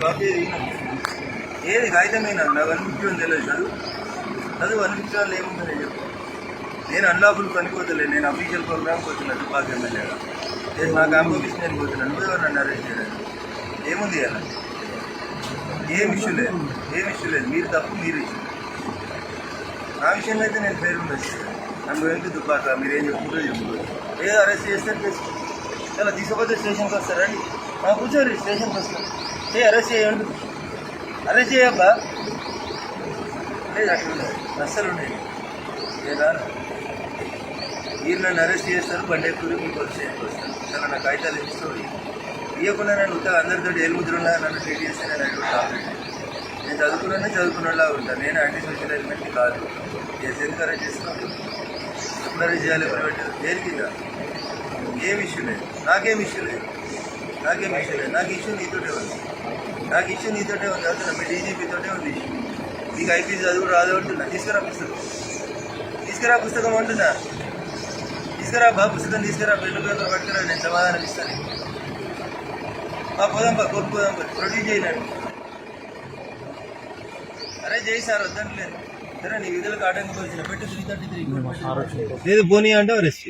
Copy ఏది కాగితమైన నాకు one తెలియదు. చదువు చదువు వన్ ఏముందని చెప్పు నేను అన్లాఫుల్ పనిపోతలే నేను అఫీషియల్ ప్రోగ్రామ్ పోతున్నాను తుపాకి ఎమ్మెల్యేగా నేను మా కాంపోజిషన్ నేను పోతున్నాను నువ్వు ఎవరు నన్ను అరెస్ట్ చేయడానికి ఏముంది అలా ఏం ఇష్యూ లేదు. ఏం ఇష్యూ లేదు. మీరు తప్పు మీరు ఇష్యూ నా విషయంలో అయితే నేను పేరు ఉండొచ్చు నన్ను ఏంటి దుబ్బాక మీరు ఏం చెప్పుకుంటూ చెప్పుకోరు ఏదో అరెస్ట్ చేస్తే చాలా తీసుకపోతే స్టేషన్కి వస్తారండి మా కూర్చోరు స్టేషన్కి వస్తారు ఏ అరెస్ట్ చేయండి అరెస్ట్ చేయబ్బా లేదు అట్లుండే అస్సలు ఉండేది. లేదా మీరు నన్ను అరెస్ట్ చేస్తారు బండి ఎక్కువ మీకు స్టేషన్కి చాలా నా కాగితాలు ఇస్తుంది ఇవ్వకుండా నేను ఉత్తగా అందరితో ఏలుముద్రులా నన్ను ట్రీట్ చేస్తే నేను అడుగుతా నేను చదువుకున్నానే చదువుకున్నలా ఉంటాను నేను యాంటీ సోషల్ ఎలిమెంట్ కాదు. ఎస్ ఎందుకు అరెస్ట్ చేస్తున్నాను ఎప్పుడు అరెస్ట్ చేయాలి? ఎవరు పెట్టారు దేనికి ఏం ఇష్యూ లేదు. నాకేం ఇష్యూ లేదు. నాకేం ఇష్యూ లేదు. నాకు ఇష్యూ నీతోటే ఉంది. నాకు ఇష్యూ నీతోటే ఉంది. అవుతున్నా మీ డీజీపీతోటే ఉంది నీకు ఐపీ చదువు రాదు అంటున్నా. తీసుకురా పుస్తకం. తీసుకురా పుస్తకం అంటున్నా. తీసుకురా బా పుస్తకం తీసుకురా పెళ్ళి పేపర్ పట్టుకురా. నేను సమాధానం ఇస్తాను. బా పోదాం బా కోర్టు పోదాం బా. ప్రొడ్యూస్ చేయలేండి అరే చేయి సార్ వద్దంటలేదు సరే నీ విధులకు ఆటంకం వచ్చిన పెట్టి త్రీ థర్టీ త్రీ. లేదు పోనీ అంటే అరెస్ట్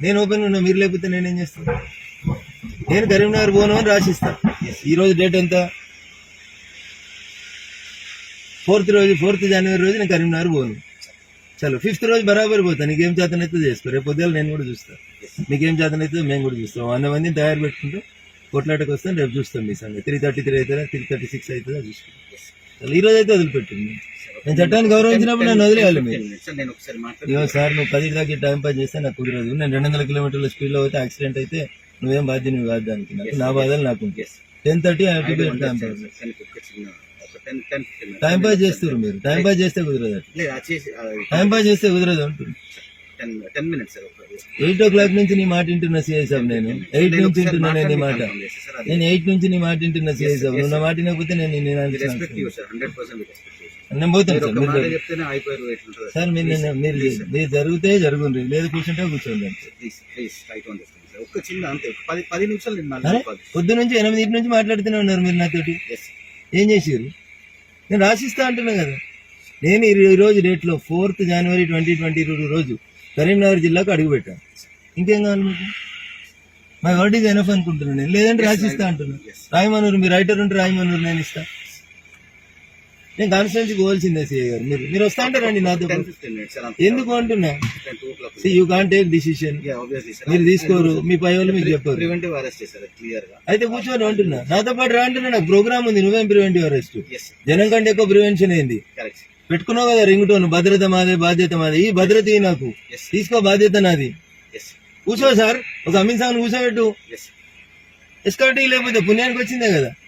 నేను ఓపెన్ ఉన్నా మీరు లేకపోతే నేనేం చేస్తాను? నేను కరీంనగర్ పోను అని రాసిస్తా. ఈ రోజు డేట్ ఎంత? ఫోర్త్ రోజు ఫోర్త్ జనవరి రోజు నేను కరీంనగర్ పోను. చలో ఫిఫ్త్ రోజు బరాబర్ పోతా. నీకేం చేతనైతే చేసుకో రేపు పొద్దున నేను కూడా చూస్తా. మీకేం చేతనైతే మేము కూడా చూస్తాం. వంద మందిని తయారు పెట్టుకుంటూ కొట్లాటకు వస్తాం రేపు చూస్తాం మీ సంగతి. త్రీ థర్టీ త్రీ అవుతుందా? త్రీ థర్టీ సిక్స్ అవుతుందా? చలో ఈ రోజు అయితే వదిలిపెట్టింది. నేను చట్టాన్ని గౌరవించినప్పుడు నన్ను వదిలేయాలి మీరు. నేను సార్ నువ్వు పది దాకా టైం పాస్ చేస్తే నాకు కుదరదు. నేను రెండు వందల కిలోమీటర్ల స్పీడ్లో పోతే యాక్సిడెంట్ అయితే నువ్వేం బాధ్యత నువ్వు కాదు దానికి నాకు నా బాధలు నాకు ఉంటాయి. టెన్ థర్టీ టైం పాస్ చేస్తారు మీరు. టైం పాస్ చేస్తే కుదరదు టైం పాస్ చేస్తే కుదరదు అంటుంది ఎయిట్ ఓ క్లాక్ నుంచి నీ మాట వింటున్నా సిఐ సాబ్ నేను. ఎయిట్ నుంచి వింటున్నా నేను నీ మాట. నేను ఎయిట్ నుంచి నీ మాట వింటున్నా సిఐ సాబ్ నువ్వు నా మాట వినకపోతే నేను నేను పోతాను సార్ మీరు సార్ మీరు మీరు జరిగితే జరుగుండ్రి లేదు కూర్చుంటే కూర్చోండి ఒక్క చిన్న అంతే. ఒక పది పది నిమిషాలు నేను పొద్దు నుంచి ఎనిమిది నుంచి మాట్లాడుతూనే ఉన్నారు మీరు నాతోటి. ఏం చేసారు నేను రాసిస్తా అంటున్నా కదా. నేను ఈ రోజు డేట్లో ఫోర్త్ జనవరి ట్వంటీ ట్వంటీ రోజు కరీంనగర్ జిల్లాకు అడుగుపెట్టాను ఇంకేం కావాలి మీకు? మై వర్డ్ ఈజ్ ఎనఫ్ అనుకుంటున్నాను నేను. లేదంటే రాసిస్తా అంటున్నా. రాయమనూరు మీ రైటర్ ఉంటే రాయమనూరు నేను ఇస్తా. నేను కాన్స్టిట్యూన్సీ పోవాల్సిందే సిఐ గారు. మీరు మీరు వస్తా అంటే రండి నాతో సార్ ఎందుకు అంటున్నా? See you can take decision sir మీరు తీసుకోరు. మీ పై వాళ్ళు మీకు చెప్పరు. ప్రివెంటివ్ అరెస్ట్ చేశారు క్లియర్గా అయితే కూర్చొని అంటున్నా. నాతో పాటు రా అంటున్నా. నాకు ప్రోగ్రామ్ ఉంది. నువ్వేం ప్రివెంటివ్ అరెస్ట్? జనం కంటే ఎక్కువ ప్రివెన్షన్ ఏంది? కరెక్ట్ పెట్టుకున్నావు కదా రింగ్ టోన్ భద్రత మాదే బాధ్యత మాది. ఈ భద్రత నాకు. తీసుకో బాధ్యత నాది. కూర్చో సార్. ఒక అమిత్ షాను కూర్చోబెట్టు. ఎస్ ఎస్కార్టీ లేకపోతే పుణ్యానికి వచ్చిందే కదా. సార్